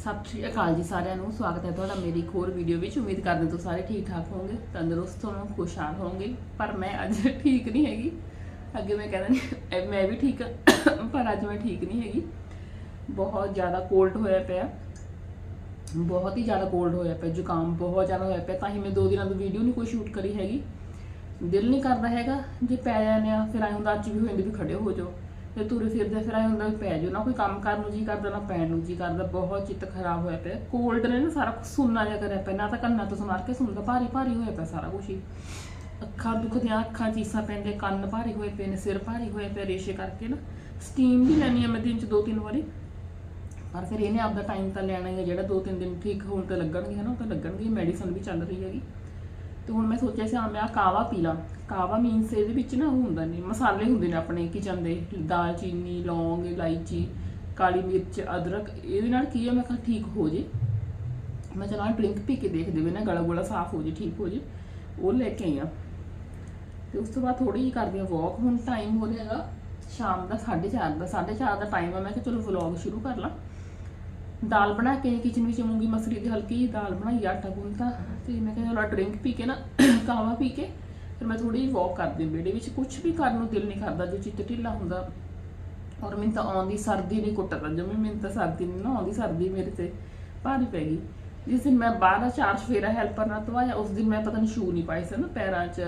ਸਤਿ ਸ਼੍ਰੀ ਅਕਾਲ ਜੀ ਸਾਰਿਆਂ ਨੂੰ, ਸਵਾਗਤ ਹੈ ਤੁਹਾਡਾ ਮੇਰੀ ਇੱਕ ਹੋਰ ਵੀਡੀਓ ਵਿੱਚ। ਉਮੀਦ ਕਰਦੇ ਤੋਂ ਸਾਰੇ ਠੀਕ ਠਾਕ ਹੋਵੋਗੇ, ਤੰਦਰੁਸਤ ਹੋਵੋਗੇ ਖੁਸ਼ਹਾਲ ਹੋਵੋਗੇ। ਪਰ ਮੈਂ ਅੱਜ ਠੀਕ ਨਹੀਂ ਹੈਗੀ। ਅੱਗੇ ਮੈਂ ਕਹਿੰਦਾ ਨਹੀਂ ਮੈਂ ਵੀ ਠੀਕ ਹਾਂ, ਪਰ ਅੱਜ ਮੈਂ ਠੀਕ ਨਹੀਂ ਹੈਗੀ। ਬਹੁਤ ਜ਼ਿਆਦਾ ਕੋਲਡ ਹੋਇਆ ਪਿਆ। ਬਹੁਤ ਹੀ ਜ਼ਿਆਦਾ ਕੋਲਡ ਹੋਇਆ ਪਿਆ, ਜ਼ੁਕਾਮ ਬਹੁਤ ਜ਼ਿਆਦਾ ਹੋਇਆ ਪਿਆ। ਤਾਂ ਹੀ ਮੈਂ ਦੋ ਦਿਨਾਂ ਤੋਂ ਵੀਡੀਓ ਨਹੀਂ ਕੋਈ ਸ਼ੂਟ ਕਰੀ ਹੈਗੀ। ਦਿਲ ਨਹੀਂ ਕਰਦਾ ਹੈਗਾ, ਜੇ ਪੈ ਜਾਂਦੇ ਆ, ਫਿਰ ਐਂ ਹੁੰਦਾ ਅੱਜ ਵੀ ਹੋ ਜਾਂਦੀ ਵੀ ਖੜੇ ਹੋ ਜਾਓ। ਤੇ ਤੁਰੇ ਫਿਰਦੇ ਫਿਰ ਐਂ ਹੁੰਦਾ ਵੀ ਪੈ ਜਾਓ। ਨਾ ਕੋਈ ਕੰਮ ਕਰਨ ਨੂੰ ਜੀ ਕਰਦਾ, ਨਾ ਪੈਣ ਨੂੰ ਜੀ ਕਰਦਾ। ਬਹੁਤ ਚਿੱਤ ਖਰਾਬ ਹੋਇਆ ਪਿਆ। ਕੋਲਡ ਨੇ ਨਾ ਸਾਰਾ ਕੁਝ ਸੁਣਨਾ ਜਿਹਾ ਕਰਿਆ ਪਿਆ। ਨਾ ਤਾਂ ਕੰਨਾਂ ਤੋਂ ਸੁਣਾਰ ਕੇ ਸੁਣਦਾ, ਭਾਰੀ ਭਾਰੀ ਹੋਇਆ ਪਿਆ ਸਾਰਾ ਕੁਝ ਹੀ। ਅੱਖਾਂ ਦੁਖਦੀਆਂ ਅੱਖਾਂ ਚੀਸਾਂ ਪੈਂਦੇ ਕੰਨ ਭਾਰੀ ਹੋਏ ਪਏ ਨੇ, ਸਿਰ ਭਾਰੀ ਹੋਏ ਪਏ ਰੇਸ਼ੇ ਕਰਕੇ ਨਾ। ਸਟੀਮ ਵੀ ਲੈਣੀ ਆ ਮੈਂ ਦਿਨ ਚ ਦੋ ਤਿੰਨ ਵਾਰੀ। ਪਰ ਫਿਰ ਇਹਨੇ ਆਪਦਾ ਟਾਈਮ ਤਾਂ ਲੈਣਾ ਹੀ ਹੈ ਜਿਹੜਾ ਦੋ ਤਿੰਨ ਦਿਨ ਠੀਕ ਹੋਣ ਤੇ ਲੱਗਣਗੇ ਹਨਾ, ਉਹ ਤਾਂ ਲੱਗਣਗੇ। ਮੈਡੀਸਨ ਵੀ ਚੱਲ ਰਹੀ ਹੈਗੀ। ਤੇ ਹੁਣ ਮੈਂ ਸੋਚਿਆ ਸੀ ਆ ਮੈਂ ਆਹ ਕਾਵਾ ਪੀ ਲਾਂ। ਕਾਵਾ ਮੀਨਸ ਇਹਦੇ ਵਿੱਚ ਨਾ ਉਹ ਹੁੰਦਾ ਨੇ, ਮਸਾਲੇ ਹੁੰਦੇ ਨੇ ਆਪਣੇ ਕਿਚਨ ਦੇ ਦਾਲਚੀਨੀ ਲੌਂਗ, ਇਲਾਇਚੀ, ਕਾਲੀ ਮਿਰਚ, ਅਦਰਕ, ਇਹਦੇ ਨਾਲ ਕੀ ਹੈ ਮੈਂ ਕਿਹਾ ਠੀਕ ਹੋ ਜੇ। ਮੈਂ ਚਲਾ ਡਰਿੰਕ ਪੀ ਕੇ ਦੇਖ ਦੇਵੇ ਨਾ, ਗਲਾ ਗੋਲਾ ਸਾਫ਼ ਹੋ ਜੇ, ਠੀਕ ਹੋ ਜੇ, ਉਹ ਲੈ ਕੇ ਆਈ ਆ ਤੇ ਉਸ ਤੋਂ ਬਾਅਦ ਥੋੜੀ ਜਿਹੀ ਕਰਦੀ ਆ ਵਾਕ ਹੁਣ ਟਾਈਮ ਹੋ ਰਿਹਾ ਹੈਗਾ, ਸ਼ਾਮ ਦਾ 4:30 ਦਾ 4:30 ਦਾ ਟਾਈਮ ਆ, ਮੈਂ ਕਿਹਾ ਚਲੋ ਵਲੌਗ ਸ਼ੁਰੂ ਕਰ ਲਾਂ। ਦਾਲ ਬਣਾ ਕੇ ਕਿਚਨ ਵਿੱਚ ਮੂੰਗੀ ਮਸਰੀ ਦੀ ਹਲਕੀ ਜਿਹੀ ਦਾਲ ਬਣਾਈ, ਆਟਾ ਗੁੰਨਤਾ। ਤੇ ਮੈਂ ਕਿਹਾ ਚਲੋ ਡਰਿੰਕ ਪੀ ਕੇ ਨਾ ਕਾਵਾ ਪੀ ਕੇ, ਫਿਰ ਮੈਂ ਥੋੜੀ ਜਿਹੀ ਵਾਕ ਕਰਦੀ ਹਾਂ ਵਿਹੜੇ ਵਿੱਚ। ਕੁਝ ਵੀ ਕਰਨ ਨੂੰ ਦਿਲ ਨਹੀਂ ਕਰਦਾ, ਜੋ ਚਿੱਤ ਢਿੱਲਾ ਹੁੰਦਾ। ਔਰ ਮੈਨੂੰ ਤਾਂ ਆਉਂਦੀ ਸਰਦੀ ਨਹੀਂ ਕੁੱਟਦਾ, ਜਮੇ ਮੈਨੂੰ ਤਾਂ ਸਰਦੀ ਨਹੀਂ, ਨਾ ਆਉਂਦੀ ਸਰਦੀ ਮੇਰੇ ਤੇ, ਭਾਰੀ ਪੈ ਗਈ। ਜਿਸ ਦਿਨ ਮੈਂ ਬਾਹਰ ਚਾਰ ਫੇਰਾ ਹੈਲਪਰ ਨਾਲ ਧਵਾਇਆ, ਉਸ ਦਿਨ ਮੈਂ ਪਤਾ ਨਹੀਂ ਸ਼ੂ ਨਹੀਂ ਪਾਈ ਸੀ ਨਾ, ਪੈਰਾਂ 'ਚ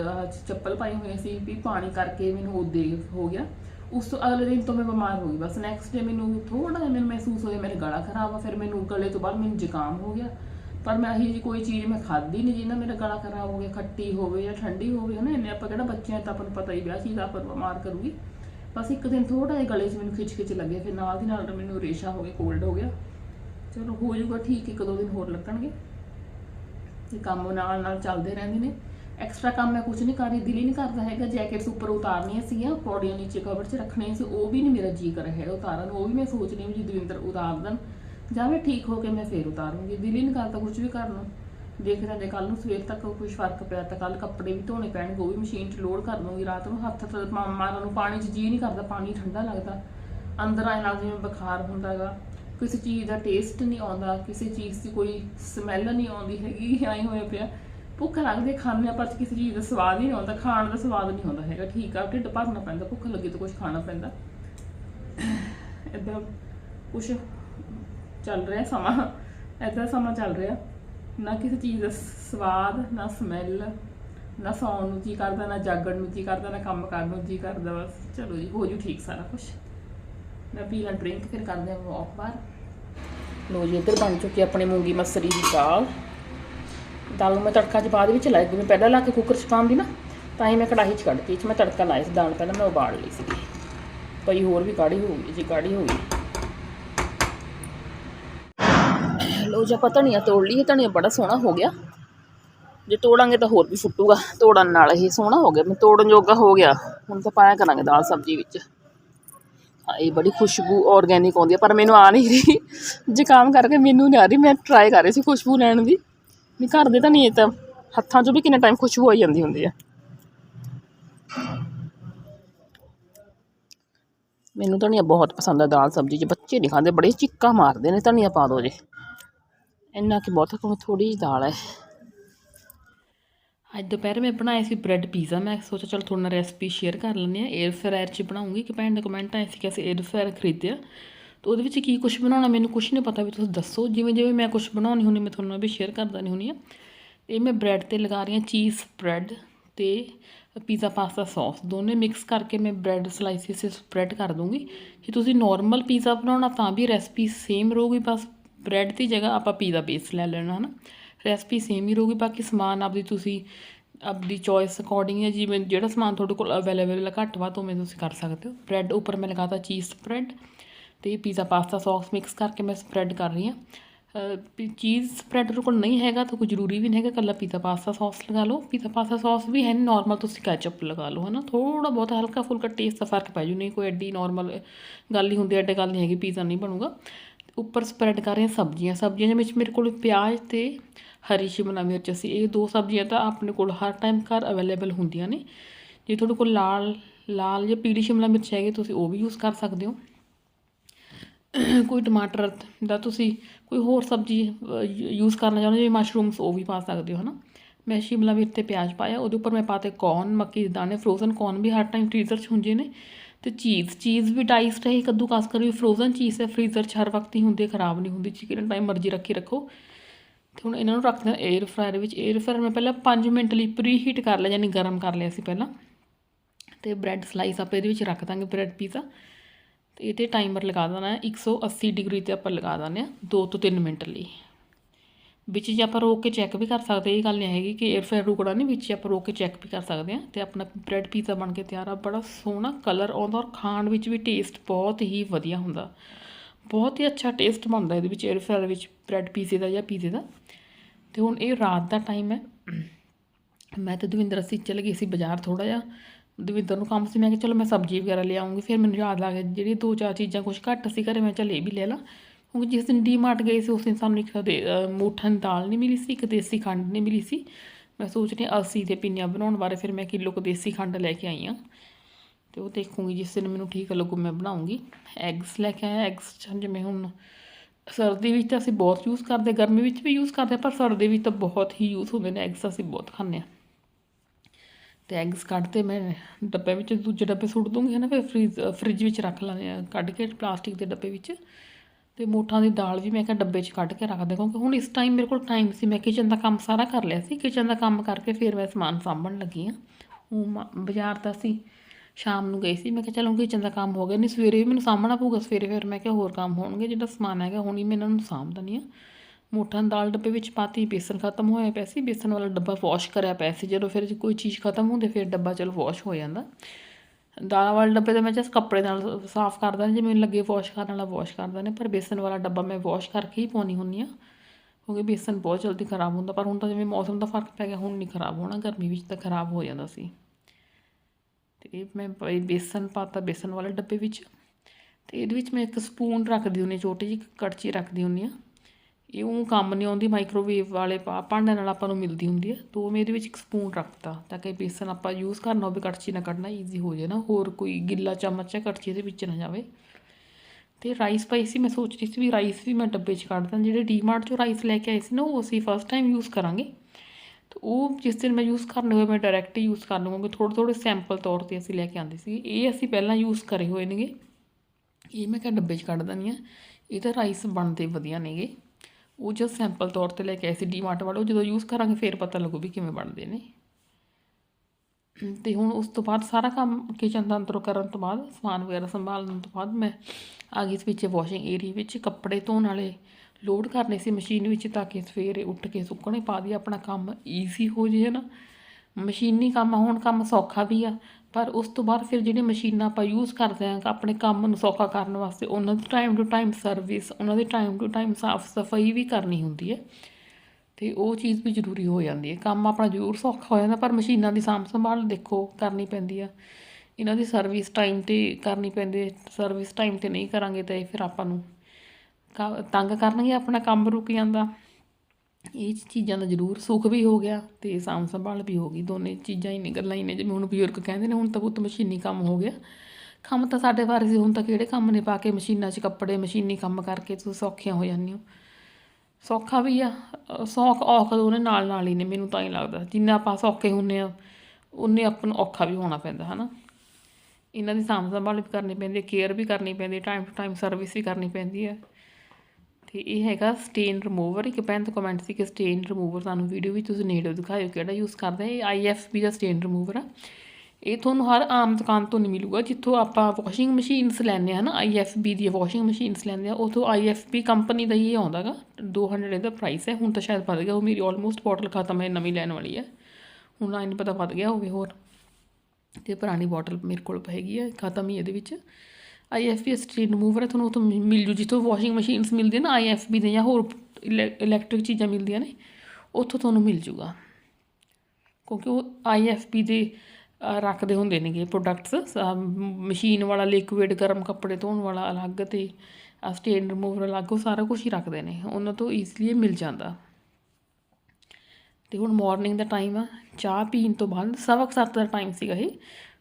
ਚੱਪਲ ਪਾਈ ਹੋਈ ਸੀ, ਵੀ ਪਾਣੀ ਕਰਕੇ ਮੈਨੂੰ ਉਹਦੇ ਹੋ ਗਿਆ। ਉਸ ਤੋਂ ਅਗਲੇ ਦਿਨ ਤੋਂ ਮੈਂ ਬਿਮਾਰ ਹੋ ਗਈ। ਬਸ ਨੈਕਸਟ ਡੇ ਮੈਨੂੰ ਥੋੜਾ ਜਿਹਾ ਮੈਨੂੰ ਮਹਿਸੂਸ ਹੋਇਆ, ਮੇਰੇ ਗਲਾ ਖਰਾਬ ਆ, ਫਿਰ ਮੈਨੂੰ ਗਲੇ ਤੋਂ ਬਾਅਦ ਮੈਨੂੰ ਜ਼ੁਕਾਮ ਹੋ ਗਿਆ। ਪਰ ਮੈਂ ਇਹੀ ਜੀ ਕੋਈ ਚੀਜ਼ ਮੈਂ ਖਾਧੀ ਨਹੀਂ ਜਿਹਨਾਂ ਮੇਰਾ ਗਲਾ ਖਰਾਬ ਹੋ ਗਿਆ, ਖੱਟੀ ਹੋਵੇ ਜਾਂ ਠੰਡੀ ਹੋਵੇ, ਹਨਾ, ਇੰਨੇ ਆਪਾਂ ਕਿਹੜਾ ਬੱਚਿਆਂ ਤਾਂ ਆਪਾਂ ਨੂੰ ਪਤਾ ਹੀ ਵਿਆਹ ਚੀਜ਼ ਆਪਾਂ ਬਿਮਾਰ ਕਰੂਗੀ। ਬਸ ਇੱਕ ਦਿਨ ਥੋੜਾ ਜਿਹਾ ਗਲੇ 'ਚ ਮੈਨੂੰ ਖਿੱਚ ਖਿੱਚ ਲੱਗੇ ਫਿਰ ਨਾਲ ਦੀ ਨਾਲ ਮੈਨੂੰ ਰੇਸ਼ਾ ਹੋ ਗਿਆ, ਕੋਲਡ ਹੋ ਗਿਆ। ਚਲੋ, ਹੋ ਜਾਊਗਾ, ਠੀਕ, ਇੱਕ ਦੋ ਦਿਨ ਹੋਰ ਲੱਗਣਗੇ। ਤੇ ਕੰਮ ਨਾਲ ਨਾਲ ਚੱਲਦੇ ਰਹਿੰਦੇ ਨੇ। ਐਕਸਟਰਾ ਕੰਮ ਮੈਂ ਕੁਝ ਨਹੀਂ ਕਰ ਰਹੀ, ਦਿਲ ਹੀ ਨਹੀਂ ਕਰਦਾ ਹੈਗਾ ਜੈਕਟਸ ਉੱਪਰ ਉਤਾਰਨੀਆਂ ਸੀਗੀਆਂ, ਪੌੜੀਆਂ ਨੀਚੇ ਕਵਰ 'ਚ ਰੱਖਣੀਆਂ ਸੀ, ਉਹ ਵੀ ਨਹੀਂ ਮੇਰਾ ਜੀ ਕਰ ਰਿਹਾ ਉਤਾਰਨ, ਉਹ ਵੀ ਮੈਂ ਸੋਚ ਰਹੀ ਹਾਂ ਜੀ ਦਵਿੰਦਰ ਉਤਾਰ ਦੇਣ। ਜਾਂ ਮੈਂ ਠੀਕ ਹੋ ਕੇ ਮੈਂ ਫੇਰ ਉਤਾਰੂੰਗੀ, ਦਿਲ ਹੀ ਨਹੀਂ ਕਰਦਾ ਕੁਝ ਵੀ ਕਰਨ ਨੂੰ। ਦੇਖਦੇ ਜੇ ਕੱਲ ਨੂੰ ਸਵੇਰ ਤੱਕ ਕੁਝ ਫ਼ਰਕ ਪਿਆ ਤਾਂ ਕੱਲ ਕੱਪੜੇ ਵੀ ਧੋਣੇ ਪੈਣਗੇ, ਉਹ ਵੀ ਮਸ਼ੀਨ 'ਚ ਲੋਡ ਕਰ ਦੂੰਗੀ ਰਾਤ ਨੂੰ ਹੱਥ ਮਾਰਨ ਨੂੰ ਪਾਣੀ 'ਚ ਜੀ ਨਹੀਂ ਕਰਦਾ, ਪਾਣੀ ਠੰਡਾ ਲੱਗਦਾ। ਅੰਦਰ ਆਏ ਲੱਗਦਾ ਜਿਵੇਂ ਬੁਖਾਰ ਹੁੰਦਾ ਹੈਗਾ, ਕਿਸੇ ਚੀਜ਼ ਦਾ ਟੇਸਟ ਨਹੀਂ ਆਉਂਦਾ, ਕਿਸੇ ਚੀਜ਼ ਦੀ ਕੋਈ ਸਮੈਲ ਨਹੀਂ ਆਉਂਦੀ ਹੈਗੀ, ਐਂ ਹੋਇਆ ਪਿਆ। ਭੁੱਖ ਲੱਗਦੀ ਖਾਂਦੇ ਆ ਪਰ ਕਿਸੇ ਚੀਜ਼ ਦਾ ਸਵਾਦ ਹੀ ਨਹੀਂ ਆਉਂਦਾ, ਖਾਣ ਦਾ ਸਵਾਦ ਨਹੀਂ ਆਉਂਦਾ ਹੈਗਾ। ਠੀਕ ਆ, ਢਿੱਡ ਭਰਨਾ ਪੈਂਦਾ, ਭੁੱਖ ਲੱਗੇ ਤਾਂ ਕੁਝ ਖਾਣਾ ਪੈਂਦਾ। ਇਦਾਂ ਕੁਝ ਚੱਲ ਰਿਹਾ ਸਮਾਂ ਇਦਾਂ ਸਮਾਂ ਚੱਲ ਰਿਹਾ। ਨਾ ਕਿਸੇ ਚੀਜ਼ ਦਾ ਸਵਾਦ, ਨਾ ਸਮੈਲ, ਨਾ ਸੌਣ ਨੂੰ ਜੀ ਕਰਦਾ, ਨਾ ਜਾਗਣ ਨੂੰ ਜੀ ਕਰਦਾ, ਨਾ ਕੰਮ ਕਰਨ ਨੂੰ ਜੀ ਕਰਦਾ, ਬਸ। ਚਲੋ ਜੀ, ਹੋ ਜੂ ਠੀਕ ਸਾਰਾ ਕੁਝ ਮੈਂ ਪੀ ਲਾਂ ਡਰਿੰਕ ਫਿਰ ਕਰਦੇ ਹਾਂ ਵਾਕ ਬਾਹਰ। ਲੋ ਜੀ, ਇੱਧਰ ਬਣ ਚੁੱਕੀ ਆਪਣੇ ਮੂੰਗੀ ਮਸਰੀ ਦੀ ਦਾਲ। ਦਾਲ ਨੂੰ ਮੈਂ ਤੜਕਾ ਚ ਬਾਅਦ ਵਿੱਚ ਲਾਈ, ਜਿਵੇਂ ਪਹਿਲਾਂ ਲਾ ਕੇ ਕੁੱਕਰ ਚ ਪਾਉਂਦੀ ਨਾ, ਤਾਂ ਹੀ ਮੈਂ ਕੜਾਹੀ ਚ ਕੱਢਤੀ ਚ ਮੈਂ ਤੜਕਾ ਲਾਇਆ ਸੀ, ਦਾਲ ਪਹਿਲਾਂ ਮੈਂ ਉਬਾਲ ਲਈ ਸੀ ਪਈ ਹੋਰ ਵੀ ਕਾੜੀ ਹੋ ਗਈ, ਜੀ ਕਾੜੀ ਹੋ ਗਈ। ਲੋ ਜੀ, ਆਪਾਂ ਧਨੀਆ ਤੋੜ ਲਈ ਧਨੀਆ ਬੜਾ ਸੋਹਣਾ ਹੋ ਗਿਆ। ਜੇ ਤੋੜਾਂਗੇ ਤਾਂ ਹੋਰ ਵੀ ਫੁੱਟੂਗਾ, ਤੋੜਨ ਨਾਲ ਇਹ ਸੋਹਣਾ ਹੋ ਗਿਆ ਮੈਂ ਤੋੜਨ ਜੋਗਾ ਹੋ ਗਿਆ। ਹੁਣ ਤਾਂ ਪਾਇਆ ਕਰਾਂਗੇ ਦਾਲ ਸਬਜ਼ੀ ਵਿੱਚ। ਇਹ ਬੜੀ ਖੁਸ਼ਬੂ ਆਰਗੈਨਿਕ ਆਉਂਦੀ ਹੈ ਪਰ ਮੈਨੂੰ ਆ ਨਹੀਂ ਰਹੀ। ਜ਼ੁਕਾਮ ਕਰਕੇ ਮੈਨੂੰ ਨਹੀਂ ਆ ਰਹੀ, ਮੈਂ ਟਰਾਈ ਕਰ ਰਹੀ ਸੀ ਖੁਸ਼ਬੂ ਲੈਣ ਦੀ। ਨਹੀਂ, ਘਰ ਦੇ ਤਾਂ ਨਹੀਂ, ਇਹ ਤਾਂ ਹੱਥਾਂ 'ਚੋਂ ਵੀ ਕਿੰਨਾ ਟਾਈਮ ਖੁਸ਼ਬੂ ਆਈ ਜਾਂਦੀ ਹੁੰਦੀ ਆ। ਮੈਨੂੰ ਧਨੀਆ ਬਹੁਤ ਪਸੰਦ ਆ, ਦਾਲ ਸਬਜ਼ੀ 'ਚ। ਬੱਚੇ ਨਹੀਂ ਖਾਂਦੇ, ਬੜੇ ਚਿੱਕਾ ਮਾਰਦੇ ਨੇ ਧਨੀਆ ਪਾ ਦੋ ਜੇ। ਇੰਨਾ ਕਿ ਬਹੁਤ ਥੋੜੀ ਜਿਹੀ ਦਾਲ ਹੈ ਅੱਜ ਦੁਪਹਿਰ ਮੈਂ ਬਣਾਇਆ ਸੀ ਬ੍ਰੈਡ ਪੀਜ਼ਾ। ਮੈਂ ਸੋਚਿਆ ਚਲ ਤੁਹਾਡੇ ਨਾਲ ਰੈਸਪੀ ਸ਼ੇਅਰ ਕਰ ਲੈਂਦੇ ਆ 에ਅਰ ਫਰਾਇਰ 'ਚ ਬਣਾਉਂਗੀ। ਕਿ ਭੈਣ ਦਾ ਕਮੈਂਟ ਆਇਆ ਸੀ ਕਿ ਅਸੀਂ 에ਅਰ ਫਰਾਇਰ ਖਰੀਦਿਆ। ਤਾਂ ਉਹਦੇ ਵਿੱਚ ਕੀ ਕੁਝ ਬਣਾਉਣਾ, ਮੈਨੂੰ ਕੁਝ ਨਹੀਂ ਪਤਾ ਵੀ ਤੁਸੀਂ ਦੱਸੋ। ਜਿਵੇਂ ਜਿਵੇਂ ਮੈਂ ਕੁਝ ਬਣਾਉਣੀ ਹੁੰਦੀ, ਮੈਂ ਤੁਹਾਨੂੰ ਨਾਲ ਵੀ ਸ਼ੇਅਰ ਕਰਦਾ ਨਹੀਂ ਹੁੰਦੀ ਆ। ਇਹ ਮੈਂ ਬ੍ਰੈਡ ਤੇ ਲਗਾ ਰਹੀ ਹਾਂ ਚੀਜ਼ ਸਪਰੈਡ ਤੇ ਪੀਜ਼ਾ ਪਾਸਤਾ ਸੌਸ ਦੋਨੇ ਮਿਕਸ ਕਰਕੇ ਮੈਂ ਬ੍ਰੈਡ ਸਲਾਈਸਿਸ ਸਪਰੈਡ ਕਰ ਦੂੰਗੀ ਜੇ ਤੁਸੀਂ ਨਾਰਮਲ ਪੀਜ਼ਾ ਬਣਾਉਣਾ, ਤਾਂ ਵੀ ਰੈਸਪੀ ਸੇਮ ਰਹੂਗੀ, ਬਸ ਬ੍ਰੈਡ ਦੀ ਜਗ੍ਹਾ ਆਪਾਂ ਪੀਜ਼ਾ ਬੇਸ ਲੈ ਲੈਣਾ, ਹਨਾ। ਰੈਸਪੀ ਸੇਮ ਹੀ ਰਹੂਗੀ, ਬਾਕੀ ਸਮਾਨ ਆਪਦੀ ਤੁਸੀਂ ਆਪਦੀ ਚੋਇਸ ਅਕੋਰਡਿੰਗ ਹੈ, ਜਿਵੇਂ ਜਿਹੜਾ ਸਮਾਨ ਤੁਹਾਡੇ ਕੋਲ ਅਵੇਲੇਬਲ ਹੈ, ਘੱਟ ਵੱਧ ਉਵੇਂ ਤੁਸੀਂ ਕਰ ਸਕਦੇ ਹੋ। ਬ੍ਰੈਡ ਉੱਪਰ ਮੈਂ ਲਗਾਤਾ ਚੀਜ਼ ਸਪਰੈਡ ਤੇ ਪੀਜ਼ਾ ਪਾਸਤਾ ਸੌਸ ਮਿਕਸ ਕਰਕੇ ਮੈਂ ਸਪਰੈਡ ਕਰ ਰਹੀ ਹਾਂ। ਚੀਜ਼ ਸਪਰੈਡ ਕੋਲ ਨਹੀਂ ਹੈਗਾ ਤਾਂ ਕੋਈ ਜ਼ਰੂਰੀ ਵੀ ਨਹੀਂ ਹੈਗਾ ਕੱਲਾ ਪੀਜ਼ਾ ਪਾਸਤਾ ਸੌਸ ਲਗਾ ਲਓ। ਪੀਜ਼ਾ ਪਾਸਤਾ ਸੌਸ ਵੀ ਹੈ ਨਾਰਮਲ ਤੁਸੀਂ ਕੈਚਅਪ ਲਗਾ ਲਓ, ਹਨਾ। ਥੋੜਾ ਬਹੁਤ ਹਲਕਾ ਫੁਲਕਾ ਟੇਸਟ ਦਾ ਫ਼ਰਕ ਪੈ ਜੂ, ਨਹੀਂ ਕੋਈ ਐਡੀ ਨਾਰਮਲ ਗੱਲ ਹੀ ਹੁੰਦੀ, ਐਡੀ ਗੱਲ ਨਹੀਂ ਹੈਗੀ ਪੀਜ਼ਾ ਨਹੀਂ ਬਣੂਗਾ। ਉੱਪਰ ਸਪਰੈਡ ਕਰ ਰਹੇ ਸਬਜ਼ੀਆਂ ਸਬਜ਼ੀਆਂ ਦੇ ਵਿੱਚ ਮੇਰੇ ਕੋਲ ਪਿਆਜ਼ ਤੇ ਹਰੀ ਸ਼ਿਮਲਾ ਮਿਰਚ ਅਸੀਂ, ਇਹ ਦੋ ਸਬਜ਼ੀਆਂ ਤਾਂ ਆਪਣੇ ਕੋਲ ਹਰ ਟਾਈਮ ਘਰ ਅਵੇਲੇਬਲ ਹੁੰਦੀਆਂ ਨੇ। ਜੇ ਤੁਹਾਡੇ ਕੋਲ ਲਾਲ ਲਾਲ ਜਾਂ ਪੀਲੀ ਸ਼ਿਮਲਾ ਮਿਰਚ ਹੈਗੀ, ਤੁਸੀਂ ਉਹ ਵੀ ਯੂਜ਼ ਕਰ ਸਕਦੇ ਹੋ। ਕੋਈ ਟਮਾਟਰ ਦਾ ਤੁਸੀਂ ਕੋਈ ਹੋਰ ਸਬਜ਼ੀ ਯੂਜ਼ ਕਰਨਾ ਚਾਹੁੰਦੇ ਜਿਵੇਂ ਮਸ਼ਰੂਮਸ ਉਹ ਵੀ ਪਾ ਸਕਦੇ ਹੋ, ਹਨਾ? ਮੈਂ ਸ਼ਿਮਲਾ ਮਿਰਚ ਤੇ ਪਿਆਜ਼ ਪਾਇਆ, ਉਹਦੇ ਉੱਪਰ ਮੈਂ ਪਾਤੇ ਕੌਰਨ ਮੱਕੀ ਦੇ ਦਾਣੇ ਫਰੋਜ਼ਨ ਕੌਰਨ ਵੀ ਹਰ ਟਾਈਮ ਫ੍ਰੀਜ਼ਰ 'ਚ ਹੁੰਦੇ ਨੇ। ਤੇ ਚੀਜ਼ ਚੀਜ਼ ਵੀ ਡਾਈਸਡ ਹੈ ਕੱਦੂ ਕਾਸ ਕਰੀ ਫਰੋਜ਼ਨ ਚੀਜ਼ ਹੈ ਫ੍ਰੀਜ਼ਰ 'ਚ ਹਰ ਵਕਤ ਹੀ ਹੁੰਦੀ ਹੈ, ਖਰਾਬ ਨਹੀਂ ਹੁੰਦੀ ਚਿਕਨ ਟਾਈਮ ਮਰਜ਼ੀ ਰੱਖੀ ਰੱਖੋ। ਤੇ ਹੁਣ ਇਹਨਾਂ ਨੂੰ ਰੱਖਦੇ ਹਾਂ 에ਅਰ ਫਰਾਇਰ ਵਿੱਚ 에ਅਰ ਫਰਾਇਰ ਮੈਂ ਪਹਿਲਾਂ 5 ਮਿੰਟ ਲਈ ਪ੍ਰੀ ਹੀਟ ਕਰ ਲਿਆ, ਯਾਨੀ ਗਰਮ ਕਰ ਲਿਆ ਸੀ ਪਹਿਲਾਂ। ਤੇ ਬ੍ਰੈਡ ਸਲਾਈਸ ਆਪਾਂ ਇਹਦੇ ਵਿੱਚ ਰੱਖ ਦਾਂਗੇ ਬ੍ਰੈਡ ਪੀਜ਼ਾ ਤੇ ਇਹਦੇ ਟਾਈਮਰ ਲਗਾ ਦੇਣਾ ਹੈ 180 ਡਿਗਰੀ ਤੇ ਆਪਾਂ ਲਗਾ ਦਿੰਦੇ ਹਾਂ 2 ਤੋਂ 3 ਮਿੰਟ ਲਈ। ਵਿੱਚ ਜੇ ਆਪਾਂ ਰੋਕ ਕੇ ਚੈੱਕ ਵੀ ਕਰ ਸਕਦੇ, ਇਹ ਗੱਲ ਨਹੀਂ ਹੈਗੀ ਕਿ 에ਅਰ ਫਰਾਇਰ ਰੁਕਣਾ ਨਹੀਂ, ਵਿੱਚ ਆਪਾਂ ਰੋਕ ਕੇ ਚੈੱਕ ਵੀ ਕਰ ਸਕਦੇ ਹਾਂ ਤੇ ਆਪਣਾ ਬ੍ਰੈਡ ਪੀਜ਼ਾ ਬਣ ਕੇ ਤਿਆਰ ਆ, ਬੜਾ ਸੋਹਣਾ ਕਲਰ ਆਉਂਦਾ ਔਰ ਖਾਣ ਵਿੱਚ ਵੀ ਟੇਸਟ ਬਹੁਤ ਹੀ ਵਧੀਆ ਹੁੰਦਾ। ਬਹੁਤ ਹੀ ਅੱਛਾ ਟੇਸਟ ਬਣਦਾ ਇਹਦੇ ਵਿੱਚ 에ਅਰ ਫਰਾਇਰ ਵਿੱਚ ਬ੍ਰੈਡ ਪੀਜ਼ੇ ਦਾ ਜਾਂ ਪੀਜ਼ੇ ਦਾ। ਤੇ ਹੁਣ ਇਹ ਰਾਤ ਦਾ ਟਾਈਮ ਹੈ। ਮੈਂ ਤੇ ਦਵਿੰਦਰ, ਅਸੀਂ ਚੱਲ ਗਏ ਸੀ ਬਾਜ਼ਾਰ ਥੋੜਾ ਜਿਹਾ। ਦਵਿੰਦਰ ਨੂੰ ਕੰਮ ਸੀ, ਮੈਂ ਕਿਹਾ ਚਲੋ ਮੈਂ ਸਬਜ਼ੀ ਵਗੈਰਾ ਲਿਆਉਂਗੀ ਫਿਰ ਮੈਨੂੰ ਯਾਦ ਆ ਗਿਆ ਜਿਹੜੀ ਦੋ ਚਾਰ ਚੀਜ਼ਾਂ ਕੁਝ ਘੱਟ ਸੀ ਘਰੇ, ਮੈਂ ਚੱਲ ਇਹ ਵੀ ਲੈ ਲਾਂ। ਕਿਉਂਕਿ ਜਿਸ ਦਿਨ ਡੀਮਾਰਟ ਗਏ ਸੀ, ਉਸ ਦਿਨ ਸਾਨੂੰ ਇੱਕ ਦੇ ਮੂਠਨ ਦਾਲ ਨਹੀਂ ਮਿਲੀ ਸੀ, ਇੱਕ ਦੇਸੀ ਖੰਡ ਨਹੀਂ ਮਿਲੀ ਸੀ। ਮੈਂ ਸੋਚ ਰਹੀ ਅਲਸੀ ਦੇ ਪਿੰਨੀਆਂ ਬਣਾਉਣ ਬਾਰੇ ਫਿਰ ਮੈਂ ਕਿਲੋ ਕੁ ਦੇਸੀ ਖੰਡ ਲੈ ਕੇ ਆਈ ਹਾਂ। ਤੇ ਉਹ ਦੇਖੂੰਗੀ, ਜਿਸ ਦਿਨ ਮੈਨੂੰ ਠੀਕ ਲੱਗੂ ਮੈਂ ਬਣਾਉਂਗੀ ਐਗਸ ਲੈ ਕੇ ਆਇਆ, ਐਗਸ ਜਿਵੇਂ ਹੁਣ ਸਰਦੀ ਵਿੱਚ ਤਾਂ ਅਸੀਂ ਬਹੁਤ ਯੂਜ਼ ਕਰਦੇ, ਗਰਮੀ ਵਿੱਚ ਵੀ ਯੂਜ਼ ਕਰਦੇ, ਪਰ ਸਰਦੀ ਵਿੱਚ ਤਾਂ ਬਹੁਤ ਹੀ ਯੂਜ਼ ਹੁੰਦੇ ਨੇ ਐਗਸ, ਅਸੀਂ ਬਹੁਤ ਖਾਂਦੇ ਹਾਂ। ਤੇ ਐਗਸ ਕੱਢ ਮੈਂ ਡੱਬੇ ਵਿੱਚ, ਦੂਜੇ ਡੱਬੇ ਸੁੱਟ ਦੂੰਗੀ ਹੈ ਨਾ ਫਿਰ ਫ੍ਰੀਜ਼ ਫ੍ਰਿਜ ਵਿੱਚ ਰੱਖ ਲਾਂਗੇ ਕੱਢ ਕੇ ਪਲਾਸਟਿਕ ਦੇ ਡੱਬੇ ਵਿੱਚ। ਤੇ ਮੋਠਾਂ ਦੀ ਦਾਲ ਵੀ ਮੈਂ ਕਿਹਾ ਡੱਬੇ 'ਚ ਕੱਢ ਕੇ ਰੱਖ ਦੇ ਕਿਉਂਕਿ ਹੁਣ ਇਸ ਟਾਈਮ ਮੇਰੇ ਕੋਲ ਟਾਈਮ ਸੀ, ਮੈਂ ਕਿਚਨ ਦਾ ਕੰਮ ਸਾਰਾ ਕਰ ਲਿਆ ਸੀ। ਕਿਚਨ ਦਾ ਕੰਮ ਕਰਕੇ ਫਿਰ ਮੈਂ ਸਮਾਨ ਸਾਂਭਣ ਲੱਗੀ ਆ ਉਹ ਬਾਜ਼ਾਰ ਦਾ ਸੀ ਸ਼ਾਮ ਨੂੰ ਗਈ ਸੀ, ਮੈਂ ਕਿਹਾ ਚਲੋ ਕਿਚਨ ਦਾ ਕੰਮ ਹੋ ਗਿਆ, ਨਹੀਂ ਸਵੇਰੇ ਵੀ ਮੈਨੂੰ ਸਾਂਭਣਾ ਪਊਗਾ, ਸਵੇਰੇ ਫਿਰ ਮੈਂ ਕਿਹਾ ਹੋਰ ਕੰਮ ਹੋਣਗੇ, ਜਿਹੜਾ ਸਮਾਨ ਹੈਗਾ, ਹੁਣੀ ਮੈਂ ਇਹਨਾਂ ਨੂੰ ਸਾਂਭ ਦਿੰਦੀ ਆ ਮੋਠਾਂ ਦਾਲ ਡੱਬੇ ਵਿੱਚ ਪਾਤੀ, ਬੇਸਨ ਖਤਮ ਹੋਇਆ ਪਿਆ ਸੀ, ਬੇਸਨ ਵਾਲਾ ਡੱਬਾ ਵਾਸ਼ ਕਰਿਆ ਪਿਆ ਸੀ। ਜਦੋਂ ਫਿਰ ਕੋਈ ਚੀਜ਼ ਖਤਮ ਹੁੰਦੀ, ਫਿਰ ਡੱਬਾ ਚਲ ਵਾਸ਼ ਹੋ ਜਾਂਦਾ। ਦਾਲਾਂ ਵਾਲੇ ਡੱਬੇ ਤਾਂ ਮੈਂ ਜਸ ਕੱਪੜੇ ਨਾਲ ਸਾਫ਼ ਕਰਦਾ ਜੇ ਮੈਨੂੰ ਲੱਗੇ ਵਾਸ਼ ਕਰਨ ਵਾਲਾ ਵਾਸ਼ ਕਰਦਾ ਨੇ ਪਰ ਬੇਸਨ ਵਾਲਾ ਡੱਬਾ ਮੈਂ ਵਾਸ਼ ਕਰਕੇ ਹੀ ਪਾਉਣੀ ਹੁੰਦੀ ਆ ਕਿਉਂਕਿ ਬੇਸਨ ਬਹੁਤ ਜਲਦੀ ਖਰਾਬ ਹੁੰਦਾ, ਪਰ ਹੁਣ ਤਾਂ ਜਿਵੇਂ ਮੌਸਮ ਦਾ ਫ਼ਰਕ ਪੈ ਗਿਆ, ਹੁਣ ਨਹੀਂ ਖਰਾਬ ਹੋਣਾ, ਗਰਮੀ ਵਿੱਚ ਤਾਂ ਖਰਾਬ ਹੋ ਜਾਂਦਾ ਸੀ। ਤੇ ਇਹ ਮੈਂ ਬੇਸਨ ਪਾਤਾ ਬੇਸਨ ਵਾਲੇ ਡੱਬੇ ਵਿੱਚ, ਤੇ ਇਹਦੇ ਵਿੱਚ ਮੈਂ ਇੱਕ ਸਪੂਨ ਰੱਖਦੀ ਹੁੰਨੀ ਛੋਟੀ ਜਿਹੀ ਕੜਚੀ ਰੱਖਦੀ ਹੁੰਨੀ ਆ ਇਹ ਉਹ ਕੰਮ ਨਹੀਂ ਆਉਂਦੀ ਮਾਈਕ੍ਰੋਵੇਵ ਵਾਲੇ ਭਾਂਡੇ ਨਾਲ ਆਪਾਂ ਨੂੰ ਮਿਲਦੀ ਹੁੰਦੀ ਹੈ। ਤੋਂ ਮੈਂ ਇਹਦੇ ਵਿੱਚ ਇੱਕ ਸਪੂਨ ਰੱਖਤਾ, ਤਾਂ ਕਿ ਬੇਸਨ ਆਪਾਂ ਯੂਜ਼ ਕਰਨਾ ਹੋਵੇ ਕੜਛੀ ਨਾ ਕੱਢਣਾ ਈਜ਼ੀ ਹੋ ਜਾਏ ਨਾ। ਹੋਰ ਕੋਈ ਗਿੱਲਾ ਚਮਚ ਹੈ ਕੜਛੀ ਦੇ ਵਿੱਚ ਨਾ ਜਾਵੇ। ਤੇ ਰਾਈਸ ਪਾਈ ਸੀ ਮੈਂ ਸੋਚ ਰਹੀ ਸੀ ਵੀ ਰਾਈਸ ਵੀ ਮੈਂ ਡੱਬੇ 'ਚ ਕੱਢ ਦਾਂ। ਜਿਹੜੇ ਡੀਮਾਰਟ 'ਚੋਂ ਰਾਈਸ ਲੈ ਕੇ ਆਏ ਸੀ ਨਾ, ਉਹ ਅਸੀਂ ਫਸਟ ਟਾਈਮ ਯੂਜ਼ ਕਰਾਂਗੇ। ਤੇ ਉਹ ਜਿਸ ਦਿਨ ਮੈਂ ਯੂਜ਼ ਕਰਨੇ ਹੋਏ, ਮੈਂ ਡਾਇਰੈਕਟ ਯੂਜ਼ ਕਰ ਲਵਾਂਗੀ ਥੋੜ੍ਹੇ ਥੋੜ੍ਹੇ ਸੈਂਪਲ ਤੌਰ ਤੇ ਅਸੀਂ ਲੈ ਕੇ ਆਂਦੇ ਸੀ। ਇਹ ਅਸੀਂ ਪਹਿਲਾਂ ਯੂਜ਼ ਕਰੇ ਹੋਏ ਨੇਗੇ। ਇਹ ਮੈਂ ਕਿਹਾ ਡੱਬੇ 'ਚ ਕੱਢ ਦਿੰਦੀ ਆ ਇਹ ਤਾਂ ਰਾਈਸ ਬਣਦੇ ਵਧੀਆ ਨੇਗੇ। ਉਹ ਜਸ ਸੈਂਪਲ ਤੌਰ ਤੇ ਲੈ ਕੇ ਆਏ ਸੀ ਡੀਮਾਰਟ ਉਹ ਜਦੋਂ ਯੂਜ਼ ਕਰਾਂਗੇ ਫਿਰ ਪਤਾ ਲੱਗੂ ਵੀ ਕਿਵੇਂ ਬਣਦੇ ਨੇ। ਤੇ ਹੁਣ ਉਸ ਤੋਂ ਬਾਅਦ ਸਾਰਾ ਕੰਮ ਕਿਚਨ ਦਾ ਅੰਦਰੋਂ ਕਰਨ ਤੋਂ ਬਾਅਦ, ਸਮਾਨ ਵਗੈਰਾ ਸੰਭਾਲਣ ਤੋਂ ਬਾਅਦ ਮੈਂ ਆ ਗਈ ਇਸ ਵਿੱਚ ਵਾਸ਼ਿੰਗ ਏਰੀਆ ਵਿੱਚ, ਕੱਪੜੇ ਧੋਣ ਵਾਲੇ ਲੋਡ ਕਰਨੇ ਸੀ ਮਸ਼ੀਨ ਵਿੱਚ ਤਾਂ ਕਿ ਸਵੇਰੇ ਉੱਠ ਕੇ ਸੁੱਕਣੇ ਪਾ ਦੀ ਆਪਣਾ ਕੰਮ ਈਜ਼ੀ ਹੋ ਜੇ ਨਾ ਮਸ਼ੀਨੀ ਕੰਮ ਹੁਣ ਕੰਮ ਸੌਖਾ ਵੀ ਆ ਪਰ ਉਸ ਤੋਂ ਬਾਅਦ ਫਿਰ ਜਿਹੜੀਆਂ ਮਸ਼ੀਨਾਂ ਆਪਾਂ ਯੂਜ਼ ਕਰਦੇ ਆਂ ਆਪਣੇ ਕੰਮ ਨੂੰ ਸੌਖਾ ਕਰਨ ਵਾਸਤੇ, ਉਹਨਾਂ ਦੀ ਟਾਈਮ ਟੂ ਟਾਈਮ ਸਰਵਿਸ ਉਹਨਾਂ ਦੀ ਟਾਈਮ ਟੂ ਟਾਈਮ ਸਾਫ਼ ਸਫ਼ਾਈ ਵੀ ਕਰਨੀ ਹੁੰਦੀ ਹੈ। ਤੇ ਉਹ ਚੀਜ਼ ਵੀ ਜ਼ਰੂਰੀ ਹੋ ਜਾਂਦੀ ਹੈ। ਕੰਮ ਆਪਣਾ ਜ਼ਰੂਰ ਸੌਖਾ ਹੋ ਜਾਂਦਾ, ਪਰ ਮਸ਼ੀਨਾਂ ਦੀ ਸਾਂਭ ਸੰਭਾਲ ਦੇਖੋ ਕਰਨੀ ਪੈਂਦੀ ਆ। ਇਹਨਾਂ ਦੀ ਸਰਵਿਸ ਟਾਈਮ ਤੇ ਕਰਨੀ ਪੈਂਦੀ ਸਰਵਿਸ ਟਾਈਮ ਤੇ ਨਹੀਂ ਕਰਾਂਗੇ ਤਾਂ ਇਹ ਫਿਰ ਆਪਾਂ ਨੂੰ ਤੰਗ ਕਰਨਗੇ ਆਪਣਾ ਕੰਮ ਰੁਕ ਜਾਂਦਾ। ਇਹ ਚੀਜ਼ਾਂ ਦਾ ਜ਼ਰੂਰ ਸੁੱਖ ਵੀ ਹੋ ਗਿਆ ਅਤੇ ਸਾਂਭ ਸੰਭਾਲ ਵੀ ਹੋ ਗਈ। ਦੋਨੇ ਚੀਜ਼ਾਂ ਹੀ ਨੇ ਗੱਲਾਂ ਹੀ ਨੇ, ਜਿਵੇਂ ਹੁਣ ਬਜ਼ੁਰਗ ਕਹਿੰਦੇ ਨੇ, ਹੁਣ ਤਾਂ ਬਹੁਤ ਮਸ਼ੀਨੀ ਕੰਮ ਹੋ ਗਿਆ। ਕੰਮ ਤਾਂ ਸਾਡੇ ਵਾਰ ਸੀ, ਹੁਣ ਤਾਂ ਕਿਹੜੇ ਕੰਮ ਨੇ? ਪਾ ਕੇ ਮਸ਼ੀਨਾਂ 'ਚ ਕੱਪੜੇ, ਮਸ਼ੀਨੀ ਕੰਮ ਕਰਕੇ ਤੁਸੀਂ ਸੌਖੀਆਂ ਹੋ ਜਾਂਦੇ ਹੋ। ਸੌਖਾ ਵੀ ਆ ਸੌਖ ਔਖ ਉਹਨੇ ਨਾਲ ਨਾਲ ਹੀ ਨੇ, ਮੈਨੂੰ ਤਾਂ ਹੀ ਲੱਗਦਾ। ਜਿੰਨਾ ਆਪਾਂ ਸੌਖੇ ਹੁੰਨੇ ਆ ਉਨੇ ਆਪਾਂ ਨੂੰ ਔਖਾ ਵੀ ਹੋਣਾ ਪੈਂਦਾ, ਹਨਾ? ਇਹਨਾਂ ਦੀ ਸਾਂਭ ਸੰਭਾਲ ਵੀ ਕਰਨੀ ਪੈਂਦੀ ਹੈ ਕੇਅਰ ਵੀ ਕਰਨੀ ਪੈਂਦੀ ਹੈ ਟਾਈਮ ਟੂ ਟਾਈਮ ਸਰਵਿਸ ਵੀ ਕਰਨੀ ਪੈਂਦੀ ਹੈ ਤੇ ਇਹ ਹੈਗਾ ਸਟੇਨ ਰਿਮੂਵਰ ਇੱਕ ਪੈਨ ਤੋਂ ਕਮੈਂਟ ਸੀ ਕਿ ਸਟੇਨ ਰਿਮੂਵਰ ਤੁਹਾਨੂੰ ਵੀਡੀਓ ਵਿੱਚ ਤੁਸੀਂ ਨੇੜੇ ਦਿਖਾਇਓ ਕਿਹੜਾ ਯੂਜ਼ ਕਰਦਾ ਇਹ ਆਈਐਫਬੀ ਦਾ ਸਟੇਨ ਰਿਮੂਵਰ ਆ। ਇਹ ਤੁਹਾਨੂੰ ਹਰ ਆਮ ਦੁਕਾਨ ਤੋਂ ਨਹੀਂ ਮਿਲੂਗਾ। ਜਿੱਥੋਂ ਆਪਾਂ ਵਾਸ਼ਿੰਗ ਮਸ਼ੀਨਸ ਲੈਂਦੇ ਆ ਨਾ ਆਈਐਫਬੀ ਦੀ ਵਾਸ਼ਿੰਗ ਮਸ਼ੀਨਸ ਲੈਂਦੇ ਆ ਉਥੋਂ ਆਈਐਫਬੀ ਕੰਪਨੀ ਦਾ ਹੀ ਇਹ ਆਉਂਦਾਗਾ 200 ਇਹਦਾ ਪ੍ਰਾਈਸ ਹੈ। ਹੁਣ ਤਾਂ ਸ਼ਾਇਦ ਵੱਧ ਗਿਆ। ਉਹ ਮੇਰੀ ਆਲਮੋਸਟ ਬੋਟਲ ਖਤਮ ਹੈ, ਨਵੀਂ ਲੈਣ ਵਾਲੀ ਹੈ। ਹੁਣ ਲਾਈਨ ਪਤਾ ਵੱਧ ਗਿਆ ਹੋਵੇ ਹੋਰ। ਤੇ ਪੁਰਾਣੀ ਬੋਟਲ ਮੇਰੇ ਕੋਲ ਹੈਗੀ ਹੈ। ਖਤਮ ਹੀ ਇਹਦੇ ਵਿੱਚ। ਆਈਐਫਬੀ ਸਟ੍ਰੀਟ ਰਿਮੂਵਰ ਹੈ ਤੁਹਾਨੂੰ ਉੱਥੋਂ ਮਿਲ ਜੂ ਜਿੱਥੋਂ ਵਾਸ਼ਿੰਗ ਮਸ਼ੀਨਸ ਮਿਲਦੀਆਂ ਨਾ ਆਈਐਫਬੀ ਦੇ ਜਾਂ ਹੋਰ ਇਲੈਕਟ੍ਰਿਕ ਚੀਜ਼ਾਂ ਮਿਲਦੀਆਂ ਨੇ, ਉੱਥੋਂ ਤੁਹਾਨੂੰ ਮਿਲ ਜੂਗਾ। ਕਿਉਂਕਿ ਉਹ ਆਈਐਫਬੀ ਦੇ ਰੱਖਦੇ ਹੁੰਦੇ ਨੇਗੇ ਪ੍ਰੋਡਕਟਸ ਮਸ਼ੀਨ ਵਾਲਾ ਲਿਕੁਇਡ ਗਰਮ ਕੱਪੜੇ ਧੋਣ ਵਾਲਾ ਅਲੱਗ ਤੇ ਸਟੇਨ ਰਿਮੂਵਰ ਅਲੱਗ, ਉਹ ਸਾਰਾ ਕੁਝ ਹੀ ਰੱਖਦੇ ਨੇ, ਉਹਨਾਂ ਤੋਂ ਈਜ਼ੀਲੀ ਮਿਲ ਜਾਂਦਾ। ਤੇ ਹੁਣ ਮਾਰਨਿੰਗ ਦਾ ਟਾਈਮ ਆ, ਚਾਹ ਪੀਣ ਤੋਂ ਬਾਅਦ ਸਵਾ ਸੱਤ ਦਾ ਟਾਈਮ ਸੀਗਾ ਇਹ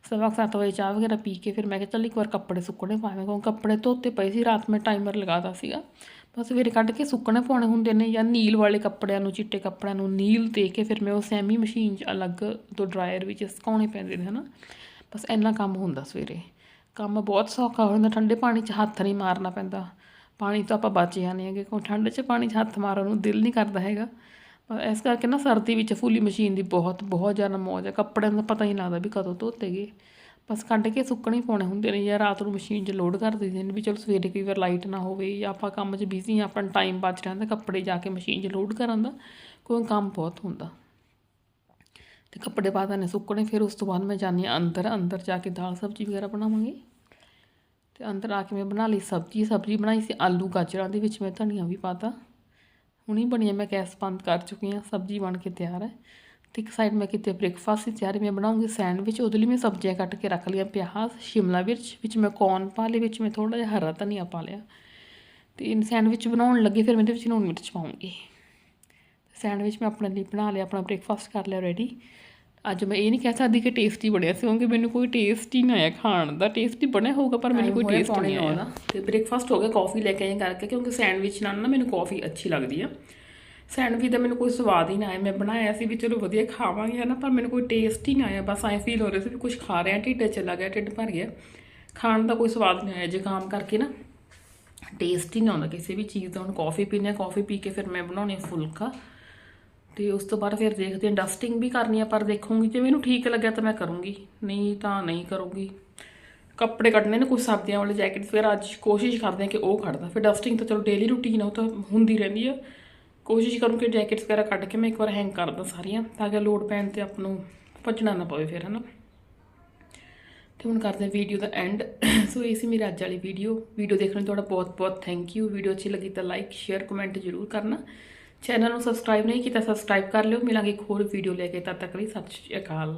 ਸਵਾ ਸੱਤ ਵਜੇ ਚਾਹ ਵਗੈਰਾ ਪੀ ਕੇ ਫਿਰ ਮੈਂ ਕਿਹਾ ਚੱਲ ਇੱਕ ਵਾਰ ਕੱਪੜੇ ਸੁੱਕਣੇ ਪਾਵੇਂ, ਕਿਉਂਕਿ ਕੱਪੜੇ ਧੋਤੇ ਪਏ ਸੀ, ਰਾਤ ਮੈਂ ਟਾਈਮਰ ਲਗਾਤਾ ਸੀਗਾ। ਬਸ ਸਵੇਰੇ ਕੱਢ ਕੇ ਸੁੱਕਣੇ ਪਾਉਣੇ ਹੁੰਦੇ ਨੇ ਜਾਂ ਨੀਲ ਵਾਲੇ ਕੱਪੜਿਆਂ ਨੂੰ, ਚਿੱਟੇ ਕੱਪੜਿਆਂ ਨੂੰ ਨੀਲ ਦੇ ਕੇ ਫਿਰ ਮੈਂ ਉਹ ਸੈਮੀ ਮਸ਼ੀਨ 'ਚ ਅਲੱਗ ਤੋਂ ਡਰਾਇਰ ਵਿੱਚ ਸੁਕਾਉਣੇ ਪੈਂਦੇ ਨੇ, ਹਨਾ। ਬਸ ਇੰਨਾ ਕੰਮ ਹੁੰਦਾ ਸਵੇਰੇ। ਕੰਮ ਬਹੁਤ ਸੌਖਾ ਹੋ ਜਾਂਦਾ, ਠੰਡੇ ਪਾਣੀ 'ਚ ਹੱਥ ਨਹੀਂ ਮਾਰਨਾ ਪੈਂਦਾ। ਪਾਣੀ ਤੋਂ ਆਪਾਂ ਬਚ ਜਾਂਦੇ ਹੈਗੇ ਕਿਉਂ ਠੰਡ 'ਚ ਪਾਣੀ 'ਚ ਹੱਥ ਮਾਰਨ ਨੂੰ ਦਿਲ ਨਹੀਂ ਕਰਦਾ ਹੈਗਾ। ਇਸ ਕਰਕੇ ਨਾ ਸਰਦੀ ਵਿੱਚ ਫੁੱਲੀ ਮਸ਼ੀਨ ਦੀ ਬਹੁਤ ਬਹੁਤ ਜ਼ਿਆਦਾ ਮੌਜ ਹੈ ਕੱਪੜਿਆਂ ਦਾ ਪਤਾ ਹੀ ਨਹੀਂ ਲੱਗਦਾ ਵੀ ਕਦੋਂ ਧੋਤੇ ਗਏ। ਬਸ ਕੱਢ ਕੇ ਸੁੱਕਣੇ ਹੀ ਪਾਉਣੇ ਹੁੰਦੇ ਨੇ ਜਾਂ ਰਾਤ ਨੂੰ ਮਸ਼ੀਨ 'ਚ ਲੋਡ ਕਰ ਦਿੰਦੇ ਨੇ ਵੀ ਚਲੋ ਸਵੇਰੇ ਕਈ ਵਾਰ ਲਾਈਟ ਨਾ ਹੋਵੇ ਜਾਂ ਆਪਾਂ ਕੰਮ 'ਚ ਬਿਜ਼ੀ ਆ ਆਪਣਾ ਟਾਈਮ ਬਚ ਜਾਂਦਾ ਕੱਪੜੇ ਜਾ ਕੇ ਮਸ਼ੀਨ 'ਚ ਲੋਡ ਕਰਨ ਦਾ, ਕੋਈ ਕੰਮ ਬਹੁਤ ਹੁੰਦਾ। ਤੇ ਕੱਪੜੇ ਪਾ ਨੇ ਸੁੱਕਣੇ, ਫਿਰ ਉਸ ਤੋਂ ਬਾਅਦ ਮੈਂ ਜਾਂਦੀ ਹਾਂ ਅੰਦਰ ਅੰਦਰ ਜਾ ਕੇ ਦਾਲ ਸਬਜ਼ੀ ਵਗੈਰਾ ਬਣਾਵਾਂਗੇ। ਤੇ ਅੰਦਰ ਆ ਕੇ ਮੈਂ ਬਣਾ ਲਈ ਸਬਜ਼ੀ ਸਬਜ਼ੀ ਬਣਾਈ ਸੀ ਆਲੂ ਗਾਜਰਾਂ ਦੇ ਵਿੱਚ ਮੈਂ ਧਨੀਆ ਵੀ ਪਾਤਾ ਹੁਣੀ ਬਣੀ ਹੈ ਮੈਂ ਗੈਸ ਬੰਦ ਕਰ ਚੁੱਕੀ ਹਾਂ, ਸਬਜ਼ੀ ਬਣ ਕੇ ਤਿਆਰ ਹੈ। ਤੇ ਇੱਕ ਸਾਈਡ ਮੈਂ ਕਿਤੇ ਬ੍ਰੇਕਫਾਸਟ ਦੀ ਤਿਆਰੀ, ਮੈਂ ਬਣਾਉਂਗੀ ਸੈਂਡਵਿਚ ਉਹਦੇ ਲਈ ਮੈਂ ਸਬਜ਼ੀਆਂ ਕੱਟ ਕੇ ਰੱਖ ਲਈਆਂ ਪਿਆਜ਼, ਸ਼ਿਮਲਾ ਮਿਰਚ, ਵਿੱਚ ਮੈਂ ਕੌਰਨ ਪਾ ਲਏ ਵਿੱਚ ਮੈਂ ਥੋੜਾ ਜਿਹਾ ਹਰਾ ਧਨੀਆ ਪਾ ਲਿਆ। ਤੇ ਇਹ ਸੈਂਡਵਿਚ ਬਣਾਉਣ ਲੱਗੇ, ਫਿਰ ਮੈਂ ਇਹਦੇ ਵਿੱਚ ਲੂਣ ਮਿਰਚ ਪਾਉਂਗੀ। ਸੈਂਡਵਿਚ ਮੈਂ ਆਪਣੇ ਲਈ ਬਣਾ ਲਿਆ, ਆਪਣਾ ਬ੍ਰੇਕਫਾਸਟ ਕਰ ਲਿਆ ਰੈਡੀ ਅੱਜ ਮੈਂ ਇਹ ਨਹੀਂ ਕਹਿ ਸਕਦੀ ਕਿ ਟੇਸਟੀ ਬਣਿਆ ਸੀ ਕਿਉਂਕਿ ਮੈਨੂੰ ਕੋਈ ਟੇਸਟ ਹੀ ਨਹੀਂ ਆਇਆ ਖਾਣ ਦਾ। ਟੇਸਟੀ ਬਣਿਆ ਹੋਊਗਾ ਪਰ ਮੈਨੂੰ ਕੋਈ ਟੇਸਟ ਨਹੀਂ ਆਇਆ। ਤੇ ਬ੍ਰੇਕਫਾਸਟ ਹੋ ਗਿਆ ਕਾਫੀ ਲੈ ਕੇ ਆਏ ਕਰਕੇ ਕਿਉਂਕਿ ਸੈਂਡਵਿਚ ਨਾਲ ਨਾ ਮੈਨੂੰ ਕਾਫੀ ਅੱਛੀ ਲੱਗਦੀ ਆ। ਸੈਂਡਵਿਚ ਦਾ ਮੈਨੂੰ ਕੋਈ ਸਵਾਦ ਹੀ ਨਾ ਆਇਆ। ਮੈਂ ਬਣਾਇਆ ਸੀ ਵੀ ਚਲੋ ਵਧੀਆ ਖਾਵਾਂਗੇ ਹਨਾ ਪਰ ਮੈਨੂੰ ਕੋਈ ਟੇਸਟ ਹੀ ਨਹੀਂ ਆਇਆ। ਬਸ ਐ ਫੀਲ ਹੋ ਰਿਹਾ ਸੀ ਵੀ ਕੁਝ ਖਾ ਰਹੇ ਆ ਢਿੱਡ ਚਲਾ ਗਿਆ ਢਿੱਡ ਭਰ ਗਿਆ। ਖਾਣ ਦਾ ਕੋਈ ਸਵਾਦ ਨਹੀਂ ਆਇਆ ਜ਼ੁਕਾਮ ਕਰਕੇ ਨਾ। ਟੇਸਟ ਹੀ ਨਹੀਂ ਆਉਂਦਾ ਕਿਸੇ ਵੀ ਚੀਜ਼ ਦਾ। ਹੁਣ ਕਾਫੀ ਆ ਕਾਫੀ ਪੀ ਕੇ ਫਿਰ ਮੈਂ ਬਣਾਉਣੀ ਫੁਲਕਾ। ਤੇ ਉਸ ਤੋਂ ਬਾਅਦ ਫਿਰ ਦੇਖਦੇ ਹਾਂ ਡਸਟਿੰਗ ਵੀ ਕਰਨੀ ਆ, ਪਰ ਦੇਖੂੰਗੀ ਜੇ ਮੈਨੂੰ ਠੀਕ ਲੱਗਿਆ ਤਾਂ ਮੈਂ ਕਰੂੰਗੀ, ਨਹੀਂ ਤਾਂ ਨਹੀਂ ਕਰੂੰਗੀ। ਕੱਪੜੇ ਕੱਢਣੇ ਨੇ ਕੁਝ ਸਰਦੀਆਂ ਵਾਲੇ ਜੈਕਟਸ ਵਗੈਰਾ ਅੱਜ ਕੋਸ਼ਿਸ਼ ਕਰਦੇ ਹਾਂ ਕਿ ਉਹ ਕੱਢਦਾ ਫਿਰ ਡਸਟਿੰਗ ਤਾਂ ਚਲੋ ਡੇਲੀ ਰੂਟੀਨ ਆ, ਉਹ ਤਾਂ ਹੁੰਦੀ ਰਹਿੰਦੀ ਆ। ਕੋਸ਼ਿਸ਼ ਕਰੂੰ ਕਿ ਜੈਕਟਸ ਵਗੈਰਾ ਕੱਢ ਕੇ ਮੈਂ ਇੱਕ ਵਾਰ ਹੈਂਗ ਕਰਦਾ ਸਾਰੀਆਂ, ਤਾਂ ਕਿ ਲੋਡ ਪੈਣ ਤੇ ਆਪ ਨੂੰ ਭੱਜਣਾ ਨਾ ਪਵੇ ਫਿਰ, ਹਨਾ। ਤੇ ਹੁਣ ਕਰਦੇ ਹਾਂ ਵੀਡੀਓ ਦਾ ਐਂਡ ਸੋ ਇਹ ਸੀ ਮੇਰੀ ਅੱਜ ਵਾਲੀ ਵੀਡੀਓ ਵੀਡੀਓ ਦੇਖਣ ਲਈ ਤੁਹਾਡਾ ਬਹੁਤ ਬਹੁਤ ਥੈਂਕ ਯੂ ਵੀਡੀਓ ਅੱਛੀ ਲੱਗੀ ਤਾਂ ਲਾਈਕ ਸ਼ੇਅਰ ਕਮੈਂਟ ਜ਼ਰੂਰ ਕਰਨਾ। ਚੈਨਲ ਨੂੰ ਸਬਸਕ੍ਰਾਈਬ ਨਹੀਂ ਕੀਤਾ ਸਬਸਕ੍ਰਾਈਬ ਕਰ ਲਿਓ। ਮਿਲਾਂਗੇ ਇੱਕ ਹੋਰ ਵੀਡੀਓ ਲੈ ਕੇ। ਤਦ ਤੱਕ ਲਈ ਸਤਿ ਸ਼੍ਰੀ ਅਕਾਲ।